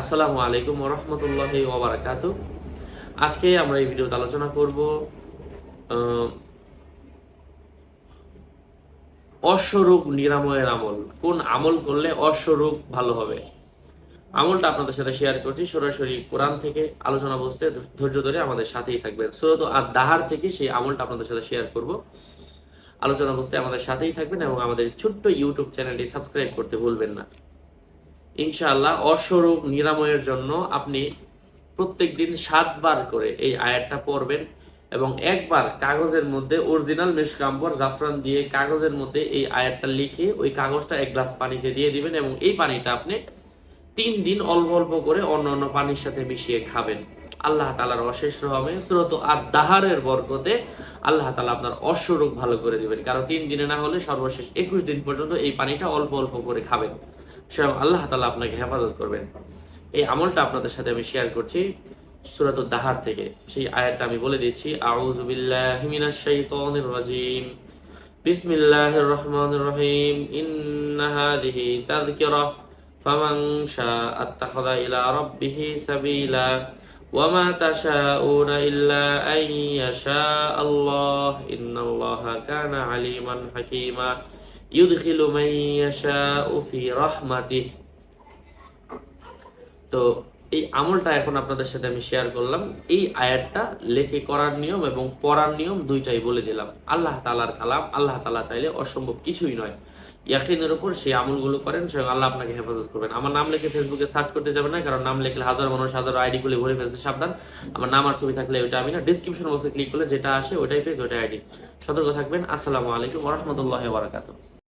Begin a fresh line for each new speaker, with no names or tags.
আসসালামু আলাইকুম রহমতুল্লাহ ওবরাকাত আজকে আমরা এই ভিডিওতে আলোচনা করব অশ্বরোগ নিরাময়ের আমল। কোন আমল করলে অশ্বরোগ ভালো হবে? আমলটা আপনাদের সাথে শেয়ার করছি, সরাসরি কোরআন থেকে আলোচনা বসতে ধৈর্য ধরে আমাদের সাথেই থাকবেন। সুরত আর দাহার থেকে সেই আমলটা আপনাদের সাথে শেয়ার করব। আলোচনা বসতে আমাদের সাথেই থাকবেন এবং আমাদের ছোট্ট ইউটিউব চ্যানেলটি সাবস্ক্রাইব করতে ভুলবেন না। ইনশাআল্লাহ অস্বরূপ নিরাময়ের জন্য আপনি প্রত্যেক দিন সাতবার করে এই আয়াতটা পড়বেন এবং একবার কাগজের মধ্যে অরিজিনাল মেশকাম্বর জাফরান দিয়ে কাগজের মধ্যে এই আয়াতটা লিখে ওই কাগজটা এক গ্লাস পানিতে দিয়ে দিবেন এবং এই পানিটা আপনি তিন দিন অল্প অল্প করে অন্য অন্য পানির সাথে মিশিয়ে খাবেন। আল্লাহ তালার অশেষ রহমে সুরত আর দাহারের বরকতে আল্লাহ তালা আপনার অশ্বরোগ ভালো করে দিবেন। কারণ তিন দিনে না হলে সর্বশেষ একুশ দিন পর্যন্ত এই পানিটা অল্প অল্প করে খাবেন। স্বয়ং আল্লাহ তালা আপনাকে হেফাজত করবেন। এই আমলটা আপনাদের সাথে আমি শেয়ার করছি সুরাত দাহার থেকে। সেই আয়াতটা আমি বলে দিচ্ছি আল্লাহ আলিমান হাকীমা। ইউদখিলু মান ইয়াশাউ ফি তো এই আমলটা এখন আপনাদের সাথে আমি শেয়ার করলাম। এই আয়াতটা লেখে করার নিয়ম এবং পড়ার নিয়ম দুইটাই বলে দিলাম। আল্লাহ তালার কালাম, আল্লাহ তালা চাইলে অসম্ভব কিছুই নয়। ইয়াকিনের উপর সেই আমলগুলো করেন, স্বয়ং আল্লাহ আপনাকে হেফাজত করবেন। আমার নাম লিখে ফেসবুকে সার্চ করতে যাবে না, কারণ নাম লিখলে হাজার মানুষ হাজার আইডি খুলে ভরে ফেলছে, সাবধান। আমার নাম আর ছবি থাকলে ওইটা আমি না। ডিসক্রিপশন বক্সে ক্লিক করলে যেটা আসে ওইটাই পেজ ওইটাই আইডি সতর্ক থাকবেন। আসসালামু আলাইকুম রহমতুল্লাহ বারাকাতুহ।